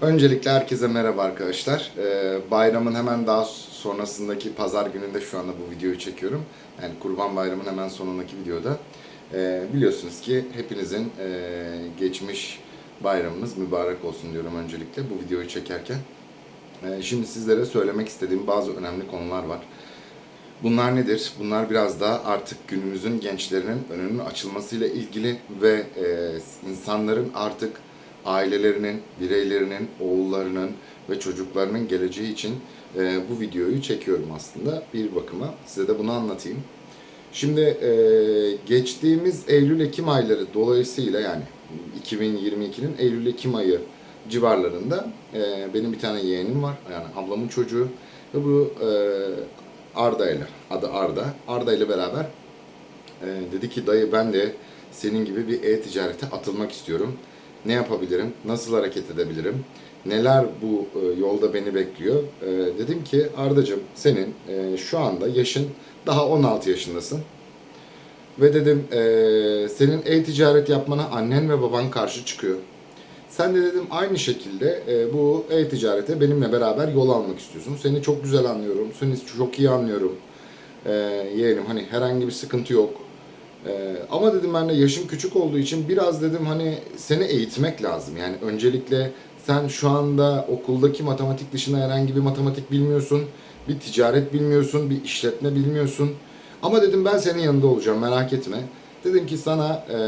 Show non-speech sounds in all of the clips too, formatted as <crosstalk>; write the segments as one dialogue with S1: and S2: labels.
S1: Öncelikle herkese merhaba arkadaşlar. Ee, bayramın hemen daha sonrasındaki pazar gününde şu anda bu videoyu çekiyorum. Yani Kurban Bayramı'nın hemen sonundaki videoda. Ee, biliyorsunuz ki hepinizin e, geçmiş bayramınız mübarek olsun diyorum öncelikle bu videoyu çekerken. Ee, şimdi sizlere söylemek istediğim bazı önemli konular var. Bunlar nedir? Bunlar biraz daha artık günümüzün gençlerinin önünün açılmasıyla ilgili ve e, insanların artık ailelerinin, bireylerinin, oğullarının ve çocuklarının geleceği için e, bu videoyu çekiyorum aslında bir bakıma. Size de bunu anlatayım. Şimdi e, geçtiğimiz Eylül-Ekim ayları dolayısıyla yani 2022'nin Eylül-Ekim ayı civarlarında e, benim bir tane yeğenim var. Yani ablamın çocuğu ve bu e, Arda ile, adı Arda. Arda ile beraber e, dedi ki dayı ben de senin gibi bir e-ticarete atılmak istiyorum. Ne yapabilirim? Nasıl hareket edebilirim? Neler bu e, yolda beni bekliyor? E, dedim ki Ardacığım senin e, şu anda yaşın daha 16 yaşındasın. Ve dedim e, senin e-ticaret yapmana annen ve baban karşı çıkıyor. Sen de dedim aynı şekilde e, bu e-ticarete benimle beraber yol almak istiyorsun. Seni çok güzel anlıyorum. Seni çok iyi anlıyorum. E, yeğenim hani herhangi bir sıkıntı yok. E, ama dedim ben de yaşım küçük olduğu için biraz dedim hani seni eğitmek lazım. Yani öncelikle sen şu anda okuldaki matematik dışında herhangi bir matematik bilmiyorsun. Bir ticaret bilmiyorsun, bir işletme bilmiyorsun. Ama dedim ben senin yanında olacağım merak etme. Dedim ki sana e,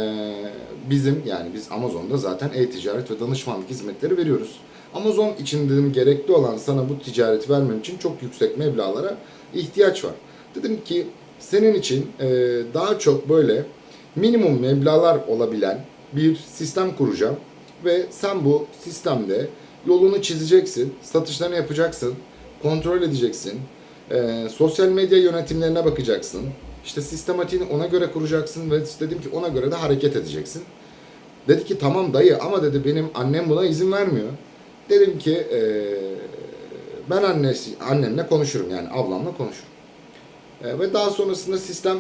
S1: bizim yani biz Amazon'da zaten e-ticaret ve danışmanlık hizmetleri veriyoruz. Amazon için dedim gerekli olan sana bu ticareti vermem için çok yüksek meblağlara ihtiyaç var. Dedim ki senin için e, daha çok böyle minimum meblağlar olabilen bir sistem kuracağım. Ve sen bu sistemde yolunu çizeceksin, satışlarını yapacaksın, kontrol edeceksin, e, sosyal medya yönetimlerine bakacaksın. İşte sistematiğini ona göre kuracaksın ve dedim ki ona göre de hareket edeceksin. Dedi ki tamam dayı ama dedi benim annem buna izin vermiyor. Dedim ki e, ben annesi annemle konuşurum yani ablamla konuşurum. E, ve daha sonrasında sistem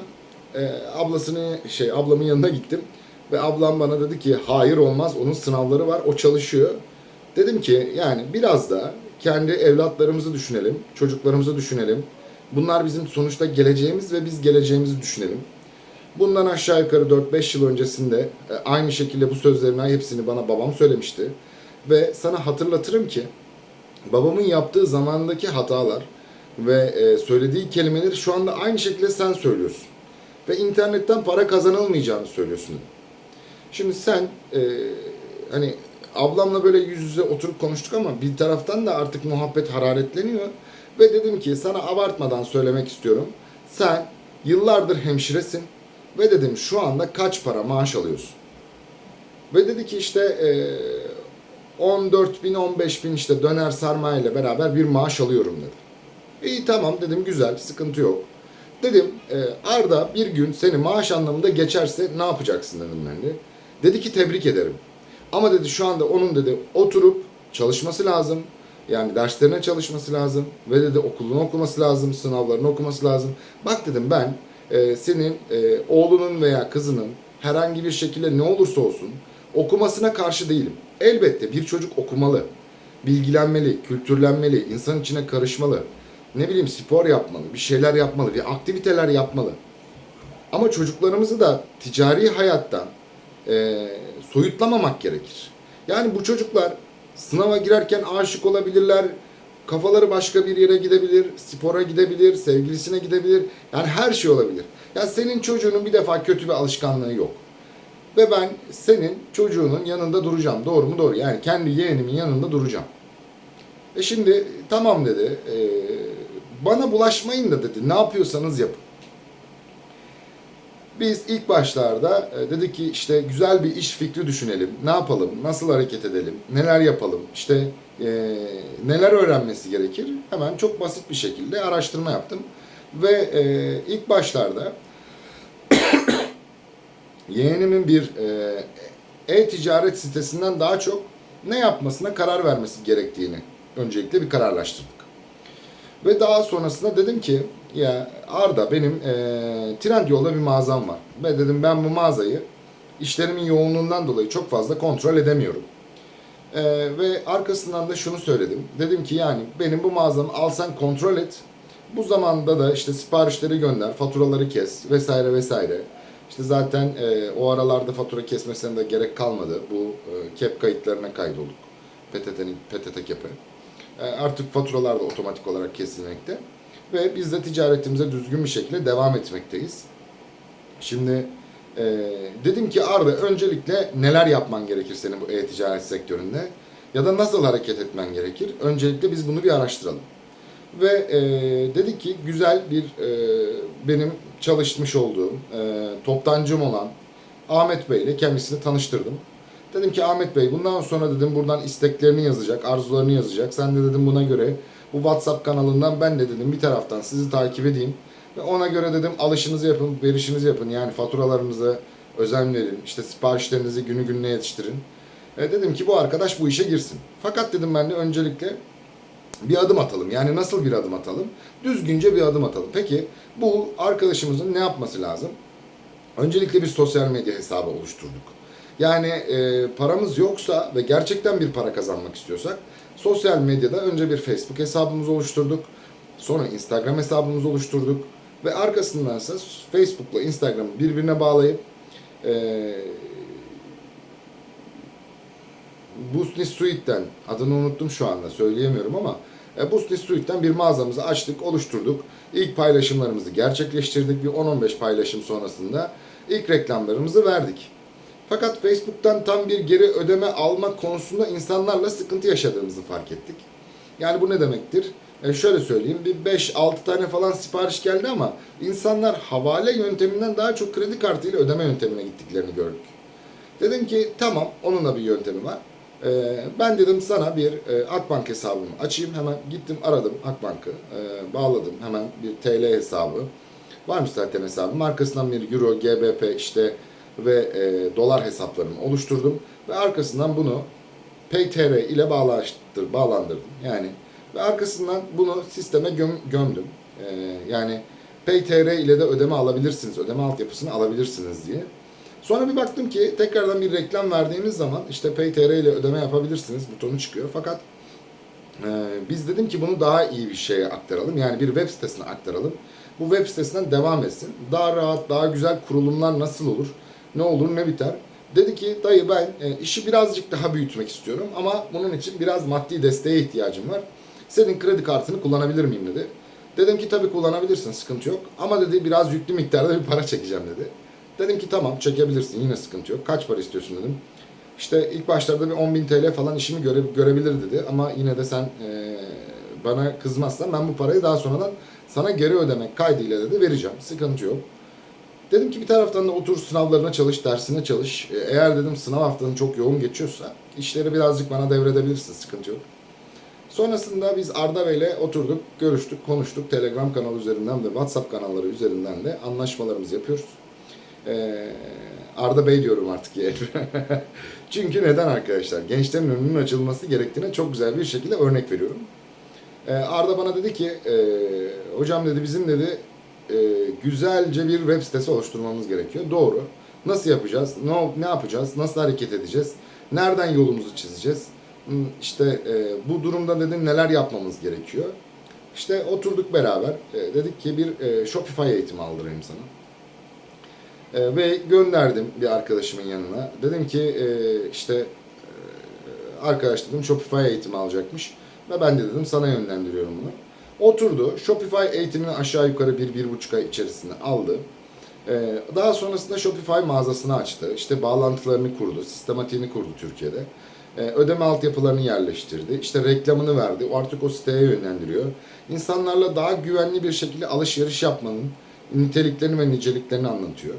S1: e, ablasını şey ablamın yanına gittim ve ablam bana dedi ki hayır olmaz onun sınavları var o çalışıyor. Dedim ki yani biraz da kendi evlatlarımızı düşünelim, çocuklarımızı düşünelim. Bunlar bizim sonuçta geleceğimiz ve biz geleceğimizi düşünelim. Bundan aşağı yukarı 4-5 yıl öncesinde e, aynı şekilde bu sözlerin hepsini bana babam söylemişti. Ve sana hatırlatırım ki babamın yaptığı zamandaki hatalar ve e, söylediği kelimeleri şu anda aynı şekilde sen söylüyorsun. Ve internetten para kazanılmayacağını söylüyorsun. Şimdi sen e, hani ablamla böyle yüz yüze oturup konuştuk ama bir taraftan da artık muhabbet hararetleniyor. Ve dedim ki sana abartmadan söylemek istiyorum. Sen yıllardır hemşiresin ve dedim şu anda kaç para maaş alıyorsun? Ve dedi ki işte e, 14 bin 15 bin işte döner sarma ile beraber bir maaş alıyorum dedi. İyi tamam dedim güzel sıkıntı yok. Dedim e, Arda bir gün seni maaş anlamında geçerse ne yapacaksın dedim ben de. Dedi ki tebrik ederim. Ama dedi şu anda onun dedi oturup çalışması lazım. Yani derslerine çalışması lazım ve dedi okulunu okuması lazım, sınavlarını okuması lazım. Bak dedim ben e, senin e, oğlunun veya kızının herhangi bir şekilde ne olursa olsun okumasına karşı değilim. Elbette bir çocuk okumalı, bilgilenmeli, kültürlenmeli, insan içine karışmalı. Ne bileyim spor yapmalı, bir şeyler yapmalı, bir aktiviteler yapmalı. Ama çocuklarımızı da ticari hayattan e, soyutlamamak gerekir. Yani bu çocuklar sınava girerken aşık olabilirler, kafaları başka bir yere gidebilir, spora gidebilir, sevgilisine gidebilir. Yani her şey olabilir. Ya senin çocuğunun bir defa kötü bir alışkanlığı yok. Ve ben senin çocuğunun yanında duracağım. Doğru mu? Doğru. Yani kendi yeğenimin yanında duracağım. E şimdi tamam dedi. E, bana bulaşmayın da dedi. Ne yapıyorsanız yapın. Biz ilk başlarda e, dedik ki işte güzel bir iş fikri düşünelim. Ne yapalım? Nasıl hareket edelim? Neler yapalım? İşte e, neler öğrenmesi gerekir? Hemen çok basit bir şekilde araştırma yaptım. Ve e, ilk başlarda <coughs> yeğenimin bir e, e-ticaret sitesinden daha çok ne yapmasına karar vermesi gerektiğini öncelikle bir kararlaştırdık. Ve daha sonrasında dedim ki ya Arda benim e, Trendyol'da bir mağazam var. Ve dedim ben bu mağazayı işlerimin yoğunluğundan dolayı çok fazla kontrol edemiyorum. Ee, ve arkasından da şunu söyledim. Dedim ki yani benim bu mağazamı alsan kontrol et. Bu zamanda da işte siparişleri gönder, faturaları kes vesaire vesaire. İşte zaten e, o aralarda fatura kesmesine de gerek kalmadı. Bu e, kep kayıtlarına kaydolduk. PTT'nin PTT kep'e. E, artık faturalar da otomatik olarak kesilmekte. Ve biz de ticaretimize düzgün bir şekilde devam etmekteyiz. Şimdi e, dedim ki Arda öncelikle neler yapman gerekir senin bu e-ticaret sektöründe? Ya da nasıl hareket etmen gerekir? Öncelikle biz bunu bir araştıralım. Ve e, dedi ki güzel bir e, benim çalışmış olduğum, e, toptancım olan Ahmet Bey ile kendisini tanıştırdım. Dedim ki Ahmet Bey bundan sonra dedim buradan isteklerini yazacak, arzularını yazacak. Sen de dedim buna göre bu WhatsApp kanalından ben de dedim bir taraftan sizi takip edeyim. Ve ona göre dedim alışınızı yapın, verişinizi yapın. Yani faturalarınıza özen verin. işte siparişlerinizi günü gününe yetiştirin. E, dedim ki bu arkadaş bu işe girsin. Fakat dedim ben de öncelikle bir adım atalım. Yani nasıl bir adım atalım? Düzgünce bir adım atalım. Peki bu arkadaşımızın ne yapması lazım? Öncelikle bir sosyal medya hesabı oluşturduk. Yani e, paramız yoksa ve gerçekten bir para kazanmak istiyorsak sosyal medyada önce bir Facebook hesabımızı oluşturduk. Sonra Instagram hesabımızı oluşturduk. Ve arkasından ise Facebook'la Instagram'ı birbirine bağlayıp e, Busni Suite'den adını unuttum şu anda söyleyemiyorum ama e, Busni Suite'den bir mağazamızı açtık, oluşturduk. İlk paylaşımlarımızı gerçekleştirdik. Bir 10-15 paylaşım sonrasında ilk reklamlarımızı verdik. Fakat Facebook'tan tam bir geri ödeme alma konusunda insanlarla sıkıntı yaşadığımızı fark ettik. Yani bu ne demektir? E şöyle söyleyeyim, bir 5-6 tane falan sipariş geldi ama insanlar havale yönteminden daha çok kredi kartıyla ödeme yöntemine gittiklerini gördük. Dedim ki tamam onun da bir yöntemi var. Ee, ben dedim sana bir e, Akbank hesabımı açayım. Hemen gittim aradım Akbank'ı. e, bağladım hemen bir TL hesabı. Varmış zaten hesabım. Arkasından bir Euro, GBP işte ve e, dolar hesaplarımı oluşturdum. Ve arkasından bunu PayTR ile bağlaştır, bağlandırdım. Yani ve arkasından bunu sisteme göm, gömdüm. Ee, yani PayTR ile de ödeme alabilirsiniz, ödeme altyapısını alabilirsiniz diye. Sonra bir baktım ki tekrardan bir reklam verdiğimiz zaman işte PayTR ile ödeme yapabilirsiniz butonu çıkıyor. Fakat e, biz dedim ki bunu daha iyi bir şeye aktaralım. Yani bir web sitesine aktaralım. Bu web sitesinden devam etsin. Daha rahat, daha güzel kurulumlar nasıl olur? Ne olur, ne biter? Dedi ki dayı ben e, işi birazcık daha büyütmek istiyorum ama bunun için biraz maddi desteğe ihtiyacım var. Senin kredi kartını kullanabilir miyim dedi. Dedim ki tabii kullanabilirsin sıkıntı yok. Ama dedi biraz yüklü miktarda bir para çekeceğim dedi. Dedim ki tamam çekebilirsin yine sıkıntı yok. Kaç para istiyorsun dedim. İşte ilk başlarda bir 10.000 TL falan işimi göre, görebilir dedi. Ama yine de sen e, bana kızmazsan ben bu parayı daha sonradan sana geri ödemek kaydıyla dedi vereceğim. Sıkıntı yok. Dedim ki bir taraftan da otur sınavlarına çalış, dersine çalış. E, Eğer dedim sınav haftanın çok yoğun geçiyorsa işleri birazcık bana devredebilirsin, sıkıntı yok. Sonrasında biz Arda Bey'le oturduk, görüştük, konuştuk. Telegram kanalı üzerinden ve WhatsApp kanalları üzerinden de anlaşmalarımızı yapıyoruz. Ee, Arda Bey diyorum artık yani. <laughs> Çünkü neden arkadaşlar? Gençlerin önünün açılması gerektiğine çok güzel bir şekilde örnek veriyorum. Ee, Arda bana dedi ki, e, hocam dedi bizim dedi e, güzelce bir web sitesi oluşturmamız gerekiyor. Doğru. Nasıl yapacağız? Ne, ne yapacağız? Nasıl hareket edeceğiz? Nereden yolumuzu çizeceğiz? Hmm, İşte e, bu durumda dedim neler yapmamız gerekiyor. İşte oturduk beraber. E, dedik ki bir e, Shopify eğitimi aldırayım sana. E, ve gönderdim bir arkadaşımın yanına. Dedim ki e, işte e, arkadaş dedim Shopify eğitimi alacakmış. Ve ben de dedim sana yönlendiriyorum bunu. Oturdu. Shopify eğitimini aşağı yukarı bir, bir buçuk ay içerisinde aldı. Ee, daha sonrasında Shopify mağazasını açtı. İşte bağlantılarını kurdu, sistematiğini kurdu Türkiye'de. Ee, ödeme altyapılarını yerleştirdi. İşte reklamını verdi. O artık o siteye yönlendiriyor. İnsanlarla daha güvenli bir şekilde alışveriş yapmanın niteliklerini ve niceliklerini anlatıyor.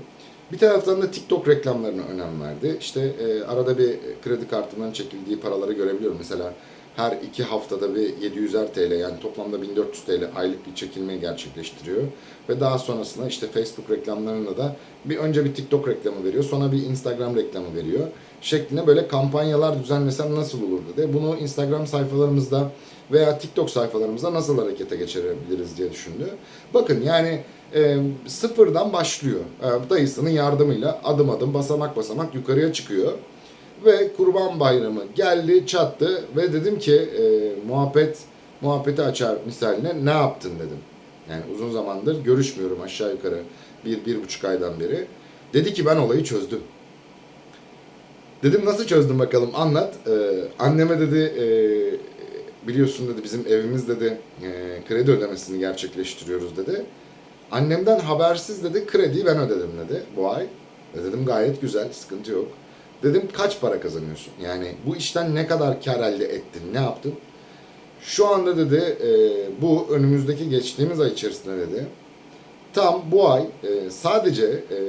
S1: Bir taraftan da TikTok reklamlarına önem verdi. İşte e, arada bir kredi kartından çekildiği paraları görebiliyorum. Mesela her iki haftada bir 700'er TL yani toplamda 1400 TL aylık bir çekilme gerçekleştiriyor. Ve daha sonrasında işte Facebook reklamlarına da bir önce bir TikTok reklamı veriyor sonra bir Instagram reklamı veriyor. Şeklinde böyle kampanyalar düzenlesem nasıl olur dedi. Bunu Instagram sayfalarımızda veya TikTok sayfalarımızda nasıl harekete geçirebiliriz diye düşündü. Bakın yani e, sıfırdan başlıyor. E, dayısının yardımıyla adım adım basamak basamak yukarıya çıkıyor. Ve Kurban Bayramı geldi, çattı ve dedim ki e, muhabbet muhabbeti açar misaline ne yaptın dedim. Yani uzun zamandır görüşmüyorum aşağı yukarı bir, bir buçuk aydan beri. Dedi ki ben olayı çözdüm. Dedim nasıl çözdün bakalım anlat. Ee, anneme dedi e, biliyorsun dedi bizim evimiz dedi e, kredi ödemesini gerçekleştiriyoruz dedi. Annemden habersiz dedi krediyi ben ödedim dedi bu ay. E dedim gayet güzel sıkıntı yok. Dedim kaç para kazanıyorsun? Yani bu işten ne kadar kar elde ettin? Ne yaptın? Şu anda dedi e, bu önümüzdeki geçtiğimiz ay içerisinde dedi tam bu ay e, sadece e,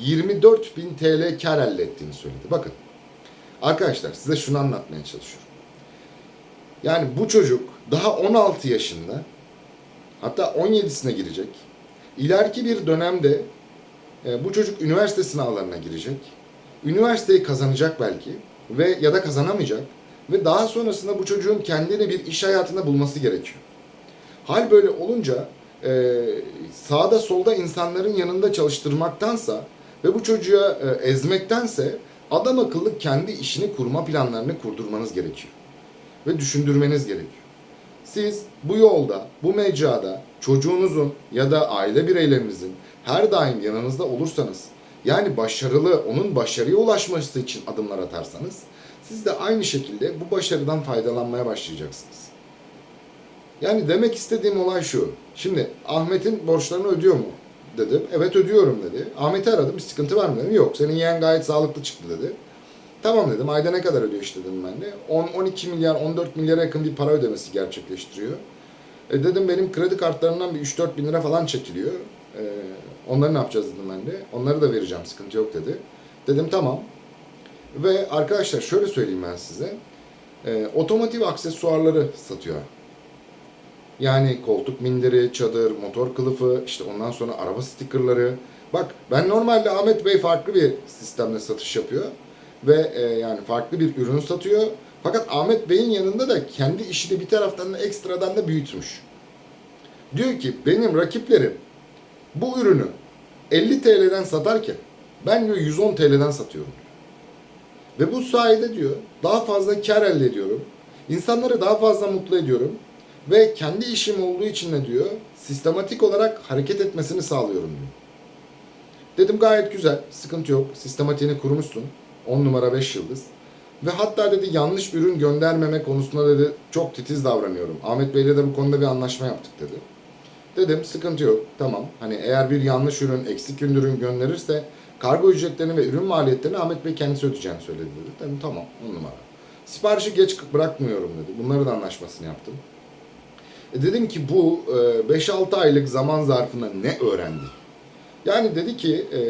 S1: 24 bin TL kar elde ettiğini söyledi. Bakın arkadaşlar size şunu anlatmaya çalışıyorum. Yani bu çocuk daha 16 yaşında hatta 17'sine girecek. İleriki bir dönemde e, bu çocuk üniversite sınavlarına girecek. Üniversiteyi kazanacak belki ve ya da kazanamayacak ve daha sonrasında bu çocuğun kendini bir iş hayatında bulması gerekiyor. Hal böyle olunca e, sağda solda insanların yanında çalıştırmaktansa ve bu çocuğa e, ezmektense adam akıllı kendi işini kurma planlarını kurdurmanız gerekiyor. Ve düşündürmeniz gerekiyor. Siz bu yolda, bu mecrada çocuğunuzun ya da aile bireylerinizin her daim yanınızda olursanız, yani başarılı, onun başarıya ulaşması için adımlar atarsanız, siz de aynı şekilde bu başarıdan faydalanmaya başlayacaksınız. Yani demek istediğim olay şu. Şimdi Ahmet'in borçlarını ödüyor mu? Dedim. Evet ödüyorum dedi. Ahmet'i aradım. Bir sıkıntı var mı dedim. Yok. Senin yeğen gayet sağlıklı çıktı dedi. Tamam dedim. Ayda ne kadar ödüyor işte dedim ben de. 10, 12 milyar, 14 milyara yakın bir para ödemesi gerçekleştiriyor. E dedim benim kredi kartlarından bir 3-4 bin lira falan çekiliyor. E, onları ne yapacağız dedim ben de. Onları da vereceğim sıkıntı yok dedi. Dedim tamam. Ve arkadaşlar şöyle söyleyeyim ben size. E, otomotiv aksesuarları satıyor. Yani koltuk minderi, çadır, motor kılıfı, işte ondan sonra araba stikerleri. Bak ben normalde Ahmet Bey farklı bir sistemle satış yapıyor. Ve e, yani farklı bir ürün satıyor. Fakat Ahmet Bey'in yanında da kendi işini bir taraftan da ekstradan da büyütmüş. Diyor ki benim rakiplerim bu ürünü 50 TL'den satarken ben diyor 110 TL'den satıyorum. Ve bu sayede diyor daha fazla kar elde ediyorum. İnsanları daha fazla mutlu ediyorum. Ve kendi işim olduğu için ne diyor? Sistematik olarak hareket etmesini sağlıyorum diyor. Dedim gayet güzel, sıkıntı yok. Sistematiğini kurmuşsun. 10 numara 5 yıldız. Ve hatta dedi yanlış ürün göndermeme konusunda dedi çok titiz davranıyorum. Ahmet Bey'le de bu konuda bir anlaşma yaptık dedi. Dedim sıkıntı yok tamam. Hani eğer bir yanlış ürün, eksik ürün gönderirse kargo ücretlerini ve ürün maliyetlerini Ahmet Bey kendisi ödeyeceğini söyledi dedi. Dedim tamam 10 numara. Siparişi geç bırakmıyorum dedi. Bunları da anlaşmasını yaptım. E dedim ki bu e, 5-6 aylık zaman zarfında ne öğrendi? Yani dedi ki e,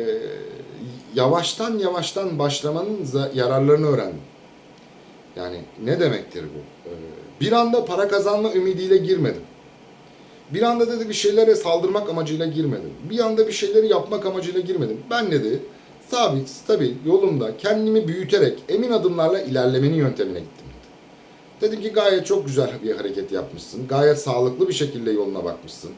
S1: yavaştan yavaştan başlamanın yararlarını öğrendim. Yani ne demektir bu? E, bir anda para kazanma ümidiyle girmedim. Bir anda dedi bir şeylere saldırmak amacıyla girmedim. Bir anda bir şeyleri yapmak amacıyla girmedim. Ben dedi sabit, stabil yolumda kendimi büyüterek emin adımlarla ilerlemenin yöntemine gittim. Dedim ki gayet çok güzel bir hareket yapmışsın. Gayet sağlıklı bir şekilde yoluna bakmışsın.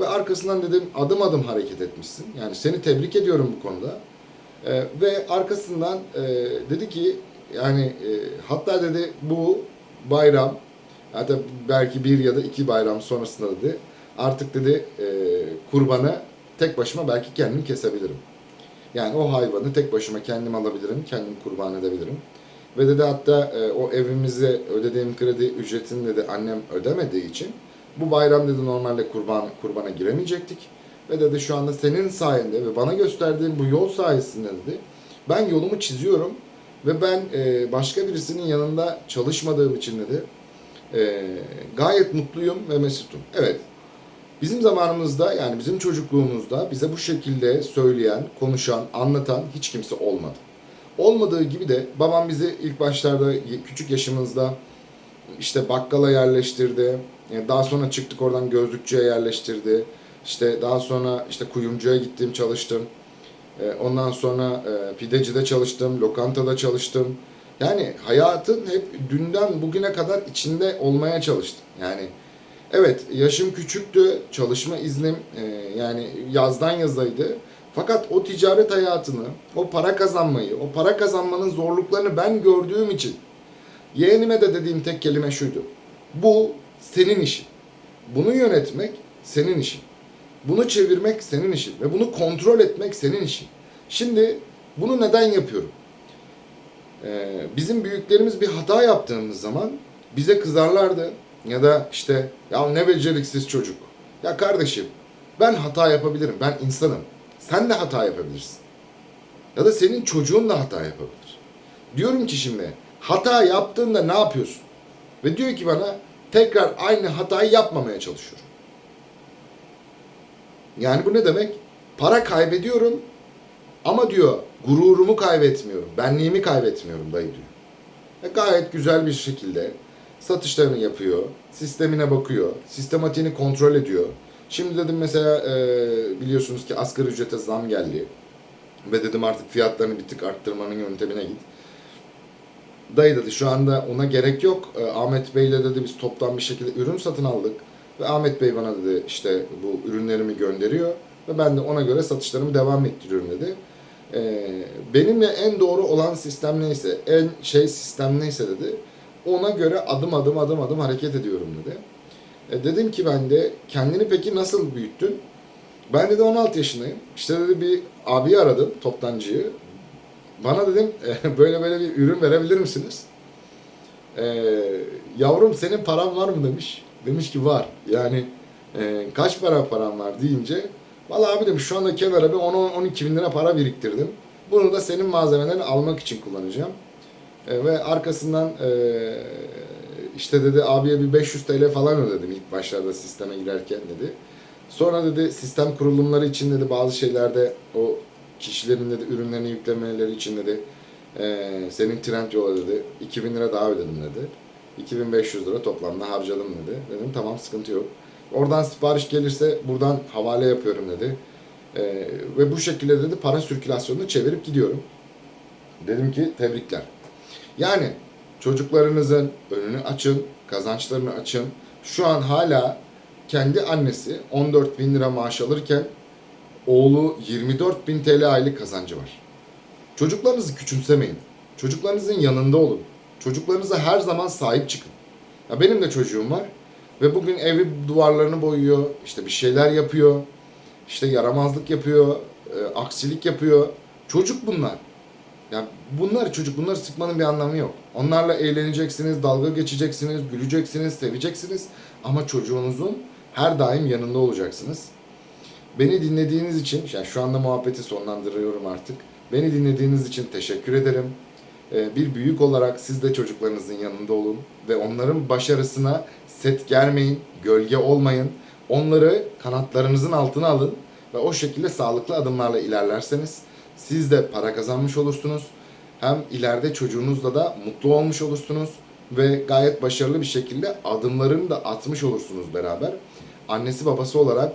S1: Ve arkasından dedim adım adım hareket etmişsin. Yani seni tebrik ediyorum bu konuda. Ee, ve arkasından e, dedi ki yani e, hatta dedi bu bayram hatta belki bir ya da iki bayram sonrasında dedi artık dedi e, kurbanı tek başıma belki kendim kesebilirim. Yani o hayvanı tek başıma kendim alabilirim, kendim kurban edebilirim. Ve dedi hatta e, o evimize ödediğim kredi ücretini dedi annem ödemediği için bu bayram dedi normalde kurban kurbana giremeyecektik. Ve dedi şu anda senin sayende ve bana gösterdiğin bu yol sayesinde dedi ben yolumu çiziyorum ve ben e, başka birisinin yanında çalışmadığım için dedi e, gayet mutluyum ve mesutum. Evet bizim zamanımızda yani bizim çocukluğumuzda bize bu şekilde söyleyen, konuşan, anlatan hiç kimse olmadı. Olmadığı gibi de babam bizi ilk başlarda küçük yaşımızda işte bakkala yerleştirdi. Yani Daha sonra çıktık oradan gözlükçüye yerleştirdi. İşte daha sonra işte kuyumcuya gittim çalıştım. Ee, Ondan sonra e, pidecide çalıştım, lokantada çalıştım. Yani hayatın hep dünden bugüne kadar içinde olmaya çalıştım. Yani evet yaşım küçüktü, çalışma iznim e, yani yazdan yazaydı. Fakat o ticaret hayatını, o para kazanmayı, o para kazanmanın zorluklarını ben gördüğüm için yeğenime de dediğim tek kelime şuydu. Bu senin işin. Bunu yönetmek senin işin. Bunu çevirmek senin işin ve bunu kontrol etmek senin işin. Şimdi bunu neden yapıyorum? Ee, bizim büyüklerimiz bir hata yaptığımız zaman bize kızarlardı ya da işte ya ne beceriksiz çocuk. Ya kardeşim ben hata yapabilirim. Ben insanım. Sen de hata yapabilirsin. Ya da senin çocuğun da hata yapabilir. Diyorum ki şimdi hata yaptığında ne yapıyorsun? Ve diyor ki bana tekrar aynı hatayı yapmamaya çalışıyorum. Yani bu ne demek? Para kaybediyorum ama diyor gururumu kaybetmiyorum, benliğimi kaybetmiyorum dayı diyor. E gayet güzel bir şekilde satışlarını yapıyor, sistemine bakıyor, sistematiğini kontrol ediyor. Şimdi dedim mesela e, biliyorsunuz ki asgari ücrete zam geldi. Ve dedim artık fiyatlarını bir tık arttırmanın yöntemine git. Dayı dedi şu anda ona gerek yok. E, Ahmet Bey'le dedi biz toptan bir şekilde ürün satın aldık. Ve Ahmet Bey bana dedi işte bu ürünlerimi gönderiyor. Ve ben de ona göre satışlarımı devam ettiriyorum dedi. E, benimle en doğru olan sistem neyse, en şey sistem neyse dedi. Ona göre adım adım adım adım hareket ediyorum dedi. E, dedim ki ben de kendini peki nasıl büyüttün? Ben dedi 16 yaşındayım. İşte dedi bir abi aradım toptancıyı. Bana dedim "E, <laughs> böyle böyle bir ürün verebilir misiniz? E, yavrum senin paran var mı demiş. Demiş ki var. Yani e, kaç para param var deyince Vallahi abi demiş şu anda kenara bir 10-12 bin lira para biriktirdim. Bunu da senin malzemelerini almak için kullanacağım. E, ve arkasından e, işte dedi abiye bir 500 TL falan ödedim ilk başlarda sisteme girerken dedi. Sonra dedi sistem kurulumları için dedi bazı şeylerde o kişilerin dedi ürünlerini yüklemeleri için dedi e, senin trend yola dedi 2000 lira daha ödedim dedi. 2500 lira toplamda harcadım dedi. Dedim tamam sıkıntı yok. Oradan sipariş gelirse buradan havale yapıyorum dedi. E, ve bu şekilde dedi para sirkülasyonunu çevirip gidiyorum. Dedim ki tebrikler. Yani çocuklarınızın önünü açın, kazançlarını açın. Şu an hala kendi annesi 14 bin lira maaş alırken oğlu 24 bin TL aylık kazancı var. Çocuklarınızı küçümsemeyin. Çocuklarınızın yanında olun. Çocuklarınıza her zaman sahip çıkın. Ya benim de çocuğum var ve bugün evi duvarlarını boyuyor, işte bir şeyler yapıyor, işte yaramazlık yapıyor, e, aksilik yapıyor. Çocuk bunlar. Yani bunlar çocuk, bunları sıkmanın bir anlamı yok. Onlarla eğleneceksiniz, dalga geçeceksiniz, güleceksiniz, seveceksiniz. Ama çocuğunuzun her daim yanında olacaksınız. Beni dinlediğiniz için, yani şu anda muhabbeti sonlandırıyorum artık. Beni dinlediğiniz için teşekkür ederim. Ee, Bir büyük olarak siz de çocuklarınızın yanında olun ve onların başarısına set germeyin, gölge olmayın. Onları kanatlarınızın altına alın ve o şekilde sağlıklı adımlarla ilerlerseniz siz de para kazanmış olursunuz. Hem ileride çocuğunuzla da mutlu olmuş olursunuz ve gayet başarılı bir şekilde adımlarını da atmış olursunuz beraber. Annesi babası olarak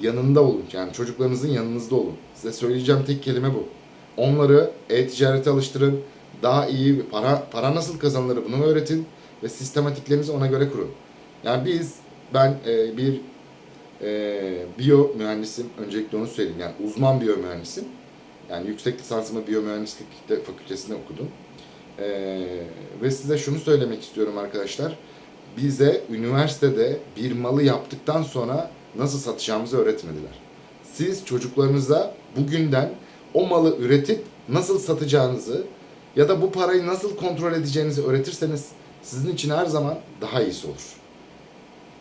S1: yanında olun. Yani çocuklarınızın yanınızda olun. Size söyleyeceğim tek kelime bu. Onları e-ticarete alıştırın. Daha iyi para para nasıl kazanılır bunu öğretin ve sistematiklerinizi ona göre kurun. Yani biz ben e, bir e, biyo mühendisim. Öncelikle onu söyleyeyim. Yani uzman biyo mühendisim. Yani yüksek lisansımı biyomühendislik fakültesinde okudum. Ee, ve size şunu söylemek istiyorum arkadaşlar. Bize üniversitede bir malı yaptıktan sonra nasıl satacağımızı öğretmediler. Siz çocuklarınıza bugünden o malı üretip nasıl satacağınızı ya da bu parayı nasıl kontrol edeceğinizi öğretirseniz sizin için her zaman daha iyisi olur.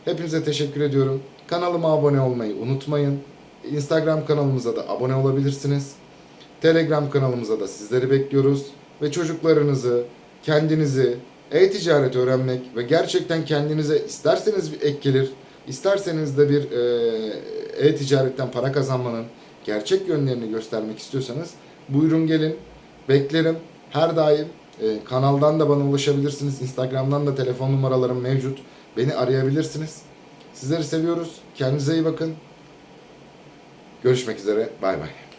S1: Hepinize teşekkür ediyorum. Kanalıma abone olmayı unutmayın. Instagram kanalımıza da abone olabilirsiniz. Telegram kanalımıza da sizleri bekliyoruz. Ve çocuklarınızı, kendinizi e-ticaret öğrenmek ve gerçekten kendinize isterseniz bir ek gelir, isterseniz de bir e, e-ticaretten para kazanmanın gerçek yönlerini göstermek istiyorsanız buyurun gelin. Beklerim. Her daim e, kanaldan da bana ulaşabilirsiniz. Instagram'dan da telefon numaralarım mevcut. Beni arayabilirsiniz. Sizleri seviyoruz. Kendinize iyi bakın. Görüşmek üzere. Bay bay.